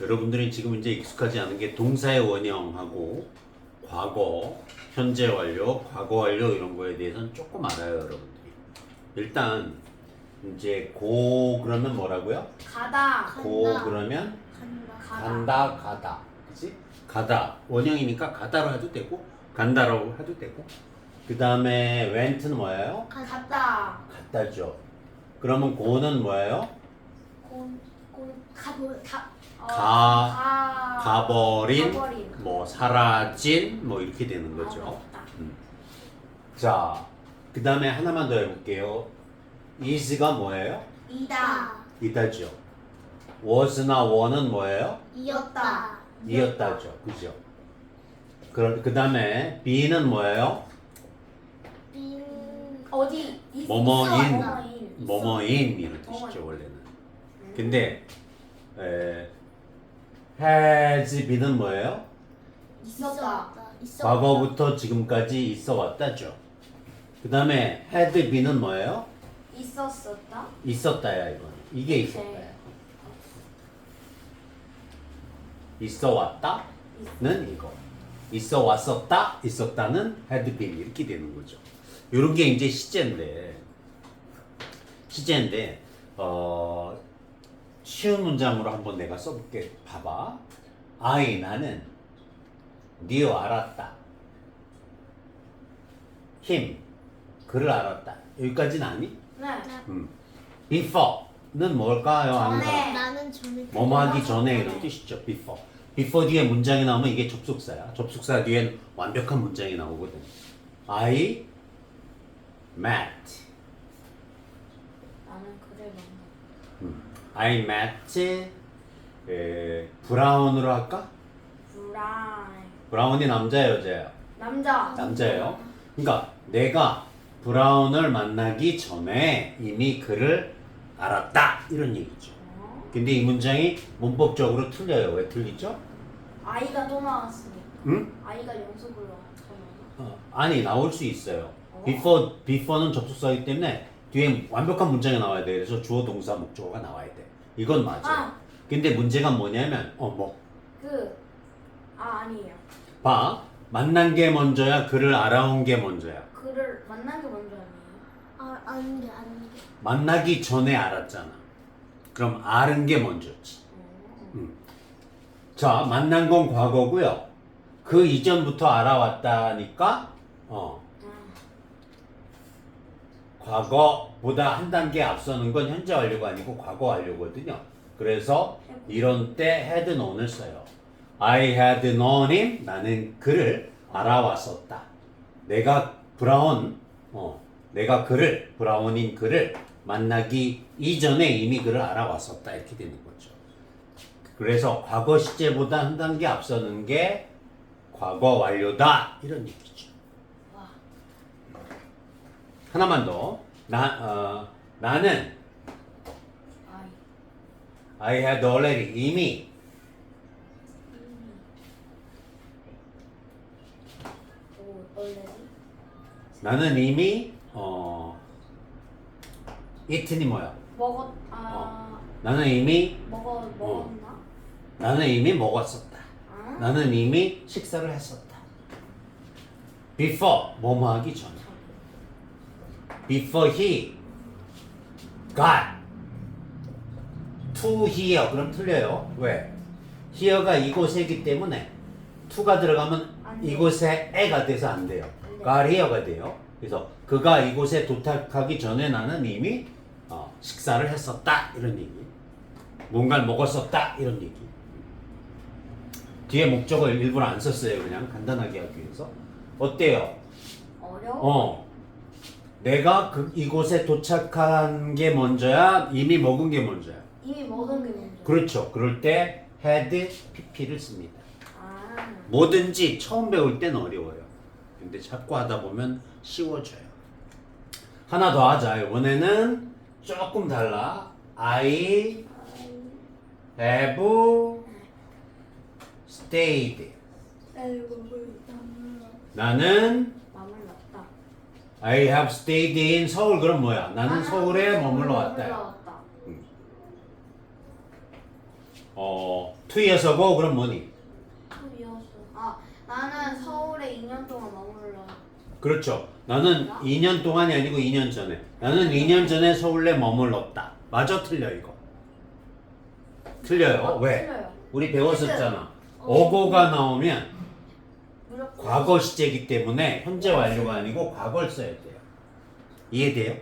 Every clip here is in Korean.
여러분들이 지금 이제 익숙하지 않은 게 동사의 원형하고 과거, 현재 완료, 과거 완료 이런 거에 대해서는 조금 알아요, 여러분들이. 일단 이제 고 그러면 뭐라고요? 가다. 고. 그러면 간다. 가다. 그치? 가다. 원형이니까 가다로 해도 되고, 간다라고 해도 되고. 그 다음에 went는 뭐예요? 갔다. 갔다죠. 그러면 고는 뭐예요? 곤, 곤, 가, 가, 어, 가- 가, 가버린, 가버린. 뭐 사라진, 뭐 이렇게 되는 거죠. 아. 음. 자, 그 다음에 하나만 더 해볼게요. is가 뭐예요? 이다. 이다죠. was나 were는 뭐예요? 이었다. 이었다죠. 그죠? 그럼 그 다음에 be는 뭐예요? 빈, 어디 있- 뭐뭐인. 있어, 뭐뭐인. 있어. 뭐뭐인 이런 뜻이죠. 원래는. 근데 에, has been은 뭐예요? 있었다. 있었다. 과거부터 지금까지 있어 왔다죠. 그 다음에 had been은 뭐예요? 있었었다. 있었다야 이건. 이게 있었다야. 있어 왔다는 이거. 있어 왔었다, 있었다는 had been 이렇게 되는 거죠. 요런 게 이제 시제인데 시제인데 어 쉬운 문장으로 한번 내가 써볼게. 봐봐. I 나는 knew 알았다. him 그를 알았다. 여기까지는 아니? 네. 음. before는 뭘까요? 전에. 나는 전에 뭐뭐 하기 전에. 이런 뜻이죠. before. before 뒤에 문장이 나오면 이게 접속사야. 접속사 뒤엔 완벽한 문장이 나오거든. I met. 나는 그를 만나. 음. I met 에, 브라운으로 할까? 브라이. 브라운이 남자야 여자야? 남자. 남자예요. 그러니까 내가 브라운을 만나기 전에 이미 그를 알았다 이런 얘기죠. 어? 근데 이 문장이 문법적으로 틀려요. 왜 틀리죠? 아이가 또 나왔으니. 응? 아이가 연속으로 나왔잖아. 어, 아니 나올 수 있어요. 어? before before는 접속사이기 때문에 뒤에 완벽한 문장이 나와야 돼. 그래서 주어 동사 목적어가 나와야 돼. 이건 맞아. 요 아. 근데 문제가 뭐냐면 어뭐 그, 아, 아니에요. 봐. 만난 게 먼저야. 그를 알아온 게 먼저야. 그를 만난 게 먼저 아니에요? 아, 안돼 안돼. 만나기 전에 알았잖아. 그럼 아는 게 먼저지. 어. 자, 만난 건 과거고요. 그 이전부터 알아왔다니까 어, 아, 과거보다 한 단계 앞서는 건 현재 완료가 아니고 과거 완료거든요. 그래서 이런 때 had known을 써요. I had known him. 나는 그를 알아왔었다. 내가 브라운, 어, 내가 그를 브라운인 그를 만나기 이전에 이미 그를 알아왔었다 이렇게 되는 거죠. 그래서 과거 시제보다 한 단계 앞서는 게 과거 완료다 이런 얘기죠. 와. 하나만 더. 나, 어, 나는. I had already 이미. 나는 이미 어 eat이 뭐야? 먹었, 아, 나는 이미 먹어, 먹었나? 나는 이미 먹었었다. 아? 나는 이미 식사를 했었다. Before 뭐뭐 하기 전에. Before he got to here 그럼 틀려요. 왜? here가 이곳이기 때문에 to가 들어가면. 이곳에 애가 돼서 안 돼요. 안 돼요. got here가 돼요. 그래서 그가 이곳에 도착하기 전에 나는 이미 어, 식사를 했었다 이런 얘기. 뭔가를 먹었었다 이런 얘기. 뒤에 목적을 일부러 안 썼어요. 그냥 간단하게 하기 위해서. 어때요? 어려워? 어. 내가 그 이곳에 도착한 게 먼저야, 이미 먹은 게 먼저야. 이미 먹은 게 먼저. 그렇죠. 그럴 때 had pp를 씁니다. 아, 뭐든지 처음 배울 땐 어려워요. 근데 자꾸 하다 보면 쉬워져요. 하나 더 하자. 이번에는 조금 달라. I have stayed. 나는 마음을 났다. I have stayed in 서울 그럼 뭐야? 나는 서울에 머물러 왔다. 어, two years ago 그럼 뭐니? 투이었어. 아 나는 서울에 2년 동안 머물러. 그렇죠. 나는 2년 동안이 아니고 2년 전에. 나는 2년 전에 서울에 머물렀다. 맞아 틀려 이거. 틀려요. 아, 왜? 틀려요. 우리 배웠었잖아. 어고가 나오면. 과거 시제이기 때문에 현재 완료가 아니고 과거를 써야 돼요. 이해돼요?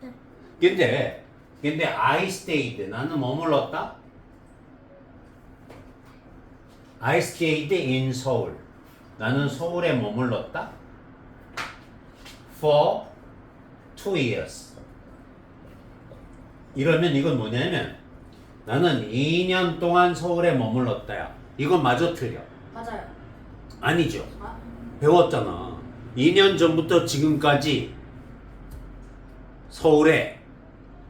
네. 근데 근데 I stayed 나는 머물렀다. I stayed in 서울. 나는 서울에 머물렀다. For two years. 이러면 이건 뭐냐면 나는 2년 동안 서울에 머물렀다야. 이건 마저 틀려. 맞아요. 아니죠. 아 배웠잖아. 2년 전부터 지금까지 서울에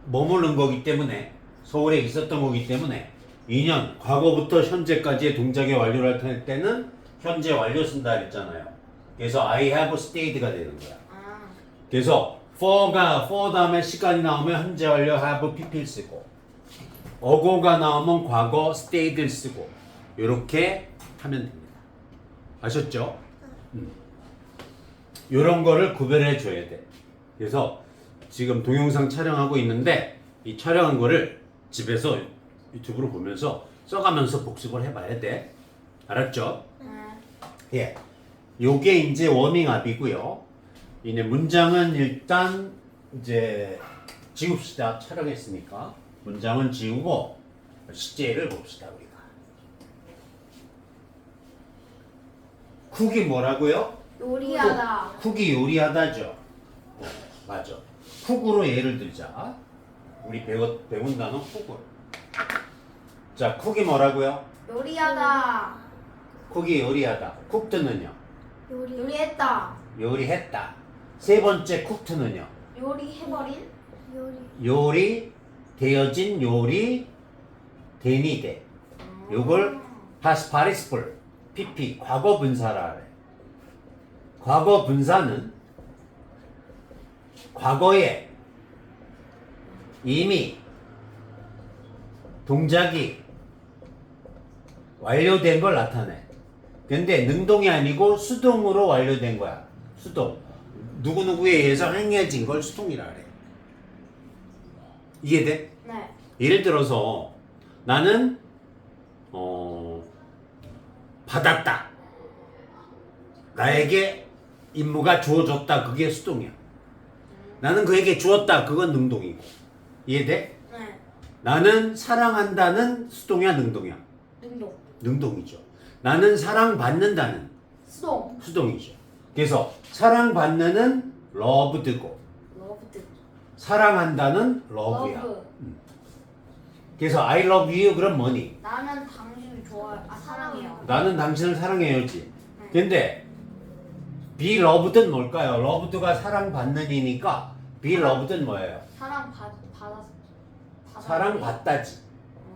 머무른 거기 때문에 서울에 있었던 거기 때문에 2년 과거부터 현재까지의 동작의 완료를 할 때는 현재 완료 쓴다 그랬잖아요. 그래서 I have stayed가 되는 거야. 아. 그래서 for가 for 다음에 시간이 나오면 현재 완료 have pp를 쓰고 어고가 나오면 과거 stayed를 쓰고 이렇게 하면 됩니다. 아셨죠? 이런 거를 구별해 줘야 돼. 그래서 지금 동영상 촬영하고 있는데 이 촬영한 거를 집에서 유튜브로 보면서 써가면서 복습을 해봐야 돼. 알았죠? 네. 예. 요게 이제 워밍업이고요. 이제 문장은 일단 이제 지웁시다. 촬영했으니까. 문장은 지우고 시제를 봅시다, 우리가. 쿡이 뭐라고요? 요리하다. 쿡이 요리하다죠. 어, 맞아. 쿡으로 예를 들자. 우리 배워, 배운 단어 쿡으로. 자, 쿡이 뭐라고요? 요리하다. 쿡이 요리하다. 쿡트는요? 요리 요리했다. 요리했다. 세 번째 쿡트는요? 요리해버린. 요리 요리, 되어진 요리, 되니대. 요걸 past participle, pp, 과거 분사라 그래. 과거 분사는 과거에 이미 동작이 완료된 걸 나타내. 근데 능동이 아니고 수동으로 완료된 거야. 수동. 누구누구에 의해서 행해진 걸 수동이라 그래. 이해돼? 네. 예를 들어서 나는 어 받았다. 나에게 임무가 주어졌다. 그게 수동이야. 나는 그에게 주었다. 그건 능동이고. 이해돼? 네. 나는 사랑한다는 수동이야, 능동이야. 능동. 능동이죠. 나는 사랑받는다는 수동. 수동이죠. 그래서 사랑받는은 loved고 러브드. 사랑한다는 love야. 러브. 그래서 I love you 그럼 뭐니? 나는 당신을 좋아해. 아 사랑해요. 나는 당신을 사랑해요지. 근데 be loved는 뭘까요? loved가 사랑받는 이니까 be loved는 뭐예요? 사랑 받 받았. 받았- 사랑받다지.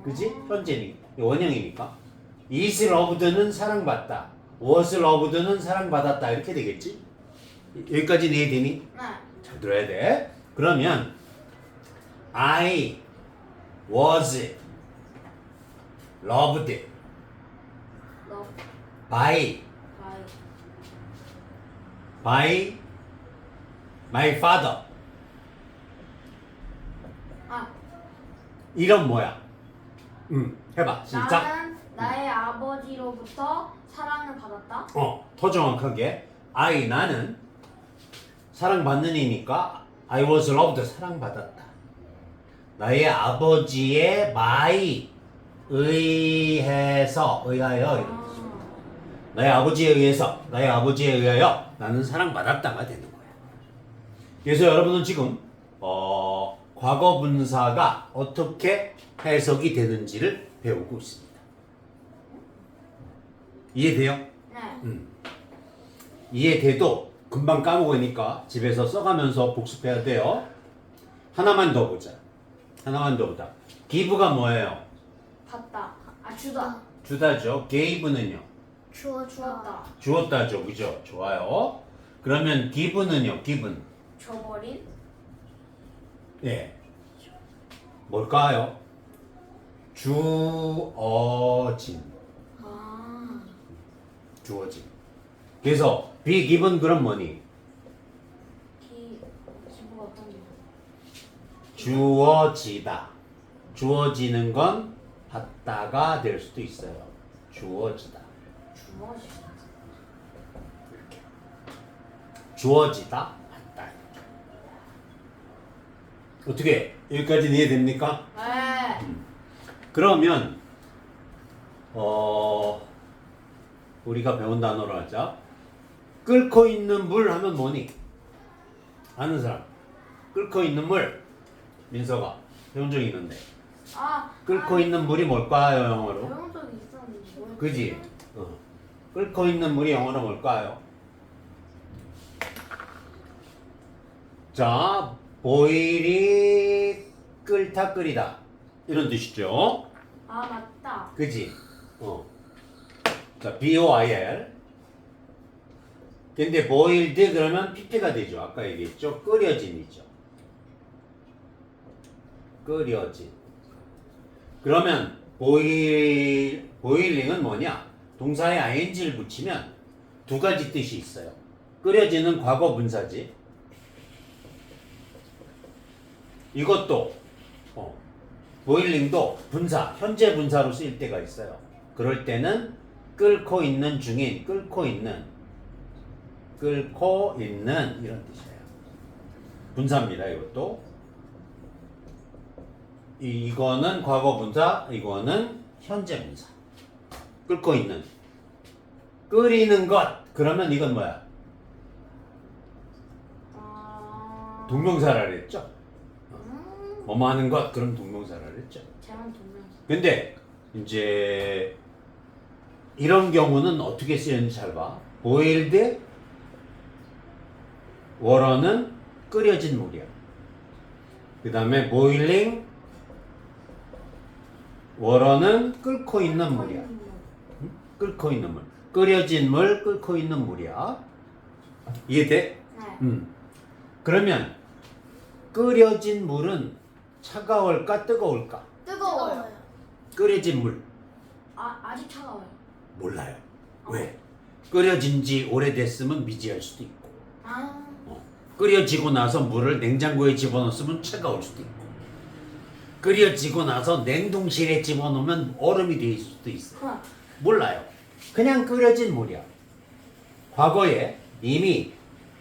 그지? 현재니 원형이니까. is loved는 사랑받다. was loved는 사랑받았다. 이렇게 되겠지? 여기까지 이해되니? 네. 잘 들어야 돼. 그러면 I was loved. By by my father. 아 이런 뭐야? 응, 해봐. 시작. 나는 나의 아버지로부터 사랑을 받았다. 어, 더 정확하게 I 나는 사랑받는 이니까 I was loved 사랑받았다. 나의 아버지의 my 의해서 의하여 이런 거. 아, 나의 아버지에 의해서 나의 아버지에 의하여 나는 사랑받았다가 되는 거야. 그래서 여러분은 지금 어, 과거 분사가 어떻게 해석이 되는지를 배우고 있습니다. 이해돼요? 네. 음. 이해돼도 금방 까먹으니까 집에서 써가면서 복습해야 돼요. 하나만 더 보자. 하나만 더 보자. give가 뭐예요? 받다. 아 주다. 주다죠. gave는요. 주었다 주었다. 주었다죠. 그죠? 좋아요. 그러면 give는요. given. 줘버린. 예. 뭘까요? 주어진. 아. 주어진. 그래서 be given 그럼 뭐니? 기 지구가 어떤 게? 주어지다. 주어지는 건 받다가 될 수도 있어요. 주어지다. 주어지. 주어지다. 받다. 어떻게 여기까지 이해됩니까? 네. 그러면 어 우리가 배운 단어로 하자. 끓고 있는 물 하면 뭐니? 아는 사람. 끓고 있는 물. 민서가 배운 적 있는데. 아. 끓고 아, 있는 물이 뭘까요, 영어로? 배운 적이 있었는데. 그지? 어. 끓고 있는 물이 영어로 뭘까요? 자, 보일이 끓다 끓이다 이런 뜻이죠. 아 맞다. 그지? 어. 자, B-O-I-L. 근데 boiled 그러면 PP가 되죠. 아까 얘기했죠. 끓여짐이죠. 끓여짐. 그러면 boil, boiling은 뭐냐? 동사에 ing를 붙이면 두 가지 뜻이 있어요. 끓여지는 과거 분사지. 이것도 어, 보일링도 분사, 현재 분사로 쓰일 때가 있어요. 그럴 때는 끓고 있는 중인, 끓고 있는, 끓고 있는 이런 뜻이에요. 분사입니다. 이것도. 이, 이거는 과거 분사, 이거는 현재 분사. 끓고 있는. 끓이는 것. 그러면 이건 뭐야? 아. 동명사라 그랬죠? 음. 뭐뭐 하는 것. 그럼 동명사라 그랬죠? 동명사. 근데 이제 이런 경우는 어떻게 쓰였는지 잘 봐. boiled water는 끓여진 물이야. 그 다음에 boiling water는 끓고 있는 물이야. 응? 끓고 있는 물. 끓여진 물, 끓고 있는 물이야. 이해돼? 네. 음. 그러면 끓여진 물은 차가울까 뜨거울까? 뜨거워요. 끓여진 물. 아 아직 차가워요. 몰라요. 왜? 끓여진 지 오래됐으면 미지할 수도 있고 아. 어. 끓여지고 나서 물을 냉장고에 집어넣었으면 차가울 수도 있고 끓여지고 나서 냉동실에 집어넣으면 얼음이 될 수도 있어 huh. 몰라요. 그냥 끓여진 물이야. 과거에 이미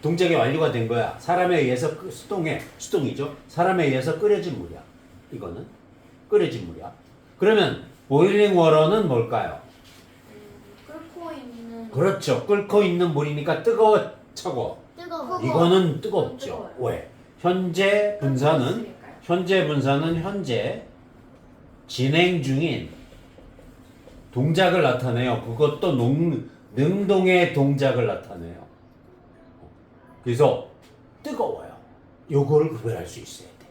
동작이 완료가 된 거야. 사람에 의해서 끄- 수동에 수동이죠. 사람에 의해서 끓여진 물이야. 이거는 끓여진 물이야. 그러면 보일링 워터는 뭘까요? 음, 끓고 있는. 그렇죠. 끓고 있는 물이니까 뜨거워 차고. 뜨거워. 이거는 뜨겁죠. 뜨거워요. 왜? 현재 분사는. 현재 분사는 현재 진행 중인 동작을 나타내요. 그것도 농, 능동의 동작을 나타내요. 그래서 뜨거워요. 요거를 구별할 수 있어야 돼.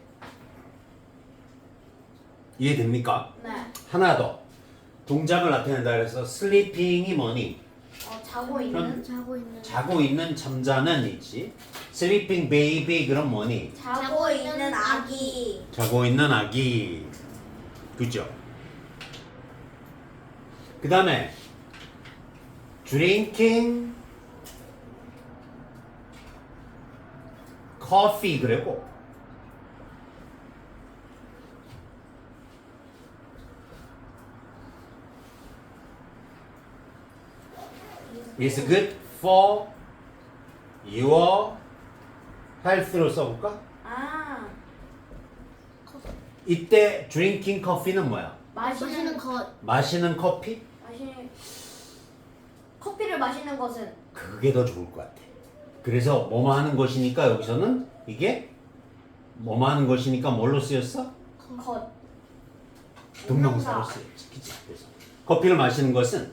이해됩니까? 네. 하나 더. 동작을 나타낸다 그래서 슬리핑이 뭐니? 어 자고 있는. 자고 있는. 자고 있는 잠자는 있지. 슬리핑 베이비 그럼 뭐니? 자고 있는 아기. 자고 있는 아기. 그죠? 그 다음에 drinking coffee 그래고 is good for your health로 써볼까? 아 이때 drinking coffee는 뭐야? 마시는 마시는 것. 마시는 커피? 커피를 마시는 것은 그게 더 좋을 것 같아. 그래서 뭐뭐 하는 것이니까 여기서는 이게 뭐뭐 하는 것이니까 뭘로 쓰였어? 것. 동명사로 쓰였지. 그치? 그래서 커피를 마시는 것은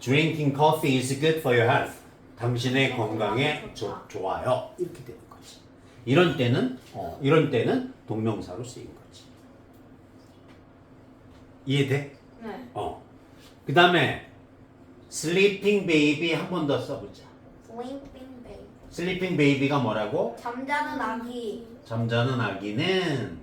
drinking coffee is good for your health. 당신의 건강에 조, 좋아요. 이렇게 되는 거지. 이런 때는 어, 이런 때는 동명사로 쓰인 거지. 이해돼? 네. 어. 그 다음에 sleeping baby 한 번 더 써보자. Sleeping baby. 슬리핑 베이비가 뭐라고? 잠자는 아기. 잠자는 아기는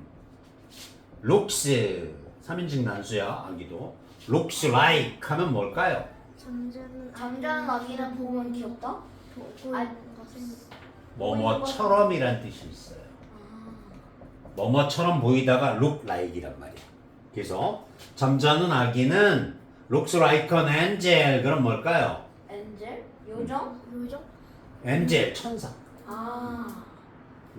looks 3인칭 단수야 아기도 looks like 하면 뭘까요? 잠자는 잠자는 아기는 보면 귀엽다. 보고 아, 뭐뭐처럼이란 뜻이 있어요 뭐뭐처럼 보이다가 look like이란 말이야 그래서 잠자는 아기는 looks like an angel 그럼 뭘까요? 엔젤? 요정? 요정 angel 천사 아.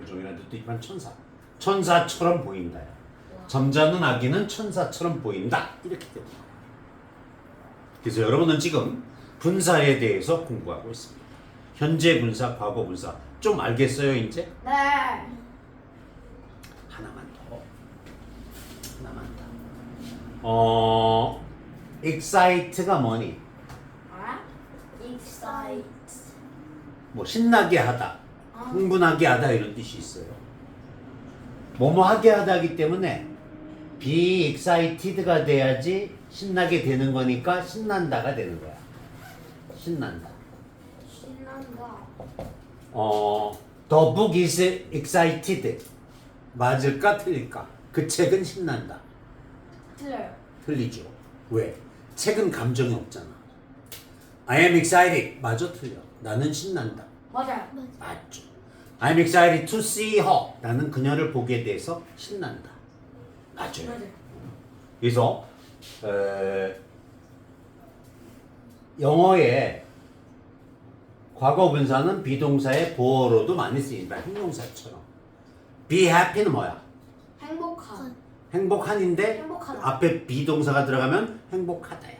요정이라는 뜻도 있지만 천사 천사처럼 보인다요 잠자는 아기는 천사처럼 보인다 이렇게 됩니다 그래서 여러분은 지금 분사에 대해서 공부하고 있습니다 현재 분사, 과거 분사 좀 알겠어요 이제? 네. 하나만 더 하나만 더 어... excite가 뭐니? 알아? Excite. 뭐 신나게 하다 아. 흥분하게 하다 이런 뜻이 있어요. 뭐뭐 하게 하다기 때문에 be excited가 돼야지 신나게 되는 거니까 신난다가 되는 거야. 신난다. 신난다. 어, the book is excited. 맞을까 틀릴까? 그 책은 신난다. 틀려요. 틀리죠. 왜? 책은 감정이 없잖아. I am excited. 맞아 틀려. 나는 신난다. 맞아요. 맞죠. I'm excited to see her. 나는 그녀를 보게 돼서 신난다. 맞아요. 맞아요. 그래서 에, 영어에 과거 분사는 비동사의 보어로도 많이 쓰인다. 형용사처럼. be happy는 뭐야? 행복한. 행복한인데 행복하다. 앞에 비동사가 들어가면 행복하다야.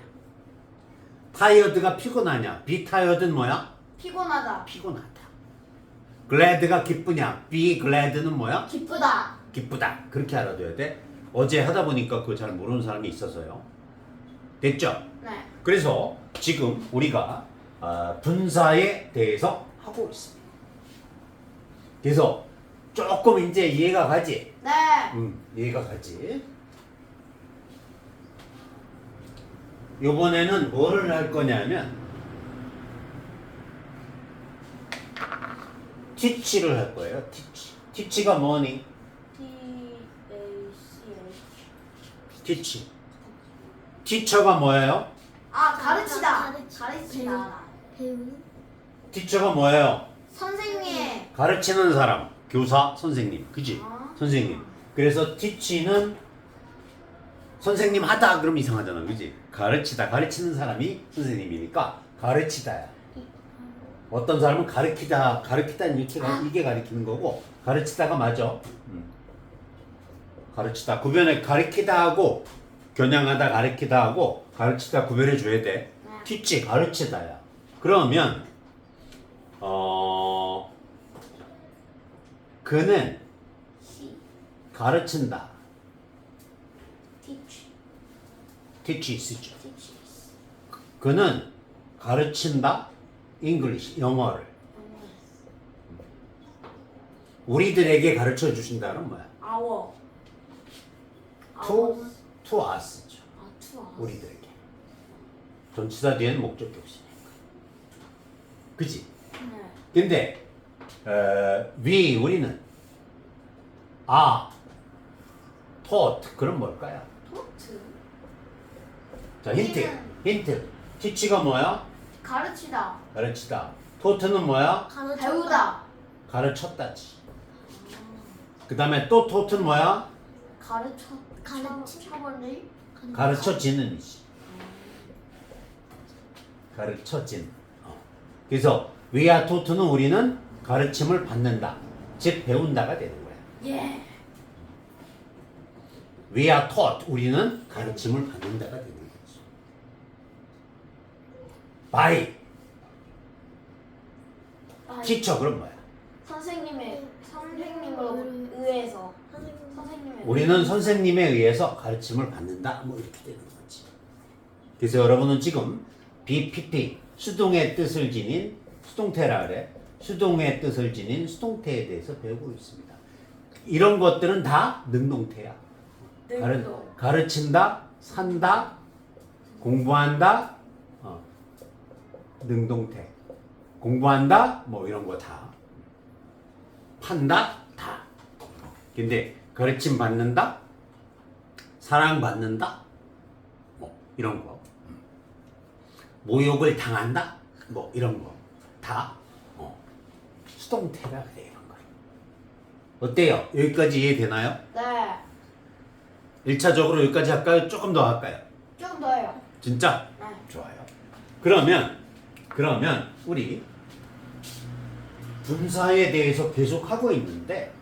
tired가 피곤하냐? tired는 뭐야? 피곤하다. 피곤하다. glad가 기쁘냐? be glad는 뭐야? 기쁘다. 기쁘다. 그렇게 알아둬야 돼. 어제 하다 보니까 그거 잘 모르는 사람이 있어서요. 됐죠? 네. 그래서 지금 우리가 아, 분사에 대해서 하고 있습니다. 그래서 조금 이제 이해가 가지? 네. 음, 이해가 가지? 요번에는 뭐를 할 거냐면 teach를 할 거예요. teach. teach가 뭐니? T A C H. teach. teacher가 뭐예요? 아 가르치다. 가르치- 가르치다. 배우는 teacher가 뭐예요? 선생님. 가르치는 사람. 교사, 선생님. 그지? 아. 선생님. 그래서 teach는 선생님 하다 그러면 이상하잖아. 그지? 가르치다. 가르치는 사람이 선생님이니까 가르치다야. 어떤 사람은 가르치다, 가르치다는 이렇게 가- 이게 가르치는 거고 가르치다가 맞아. 음. 가르치다. 구별해 가르치다 하고 겨냥하다 가르치다 하고 가르치다 구별해 줘야 돼. 네. teach 가르치다야. 그러면 어 그는. 가르친다. Teach. teach 쓰죠. Teach. 그는 가르친다. English 영어를 우리들에게 가르쳐 주신다는 뭐야? 아워. to to us죠. 아 투아. 우리들에게. 전치사 뒤에는 목적격 없이니까. 그지? 네. 근데 어, we 우리는 아 taught 그럼 뭘까요? 토트. 자 힌트 힌트 teach가 뭐야? 가르치다. 가르치다. taught,는 뭐야? 배우다. 가르쳤다지. 그 다음에 또 tought는 뭐야? 가르쳐. 가르치- 차벌리. 가르쳐지는 이지. 가르쳐진. 어. 그래서 we are taught는 우리는 가르침을 받는다. 즉 배운다가 되는 거야. 예. We are taught. 우리는 가르침을 받는다가 되는 거지. by 아, teacher 그럼 뭐야? 선생님의 선생님으로 의해서 선생님 선생님의 우리는 선생님에 의해서 가르침을 받는다. 뭐 이렇게 되는 거지. 그래서 여러분은 지금 BPP 수동의 뜻을 지닌 수동태라 그래. 수동의 뜻을 지닌 수동태에 대해서 배우고 있습니다. 이런 것들은 다 능동태야. 가르, 능동. 가르친다, 산다, 공부한다, 어, 능동태. 공부한다, 뭐 이런 거 다. 판다, 다. 근데 가르침 받는다, 사랑받는다? 뭐 이런 거. 모욕을 당한다? 뭐 이런 거. 다 어, 수동태라 그래 이런 거. 어때요? 여기까지 이해되나요? 네. 1차적으로 여기까지 할까요? 조금 더 할까요? 좀 더요. 진짜? 네. 좋아요. 그러면 그러면 우리 분사에 대해서 계속 하고 있는데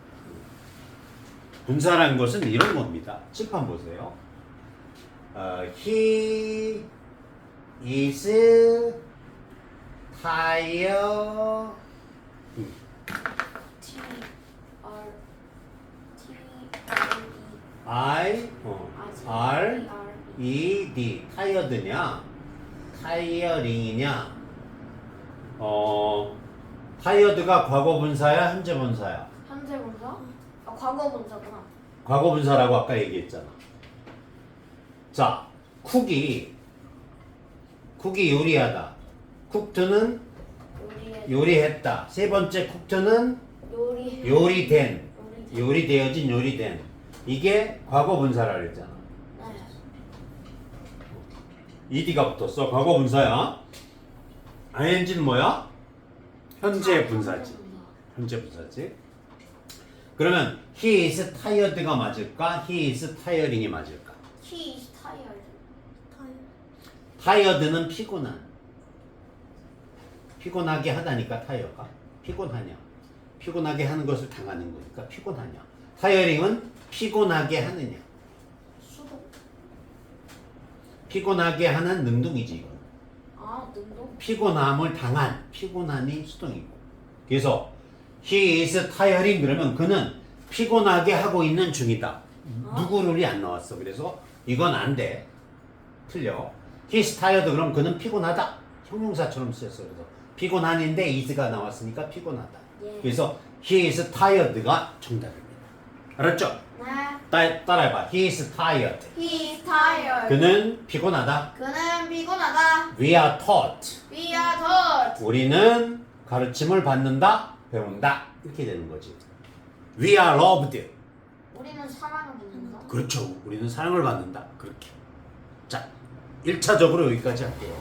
분사라는 것은 이런 겁니다. 칠판 보세요. 어, he is tired. T R T R E I 어, 아, R R E D. 타이어드냐? 타이어링이냐? 어. 타이어드가 과거 분사야 현재 분사야? 현재 분사? 아 과거 분사구나. 과거 분사라고 아까 얘기했잖아. 자 쿡이 쿡이 요리하다. 쿡트는 요리해. 요리했다. 세 번째 쿡트는 요리. 요리된. 요리. 요리되어진 요리된 이게 과거 분사라 그랬잖아 네. ED가 붙었어. 과거 분사야. ING는 뭐야? 현재 분사지. 현재 분사지. 그러면 he is tired가 맞을까? he is tiring이 맞을까? He is tired. tired는 피곤한. 피곤하게 하다니까 tired가. 피곤하냐. 피곤하게 하는 것을 당하는 거니까 피곤하냐. tiring은 피곤하게 하느냐. 수동. 피곤하게 하는 능동이지 이건. 아 능동. 피곤함을 당한 피곤함이 수동이고 그래서 he is tiring 그러면 그는 피곤하게 하고 있는 중이다 누구를이 안 나왔어 그래서 이건 안 돼 틀려 he is tired 그럼 그는 피곤하다 형용사처럼 쓰였어 그래서 피곤한인데 is가 나왔으니까 피곤하다 예. 그래서 he is tired가 정답입니다 알았죠? 네. 따, 따라해봐 he is tired He is tired. 그는 피곤하다 그는 피곤하다. we are taught We are taught. 우리는 가르침을 받는다, 배운다 이렇게 되는 거지. We are loved. 우리는 사랑을 받는다. 그렇죠. 우리는 사랑을 받는다. 그렇게. 자, 1차적으로 여기까지 할게요.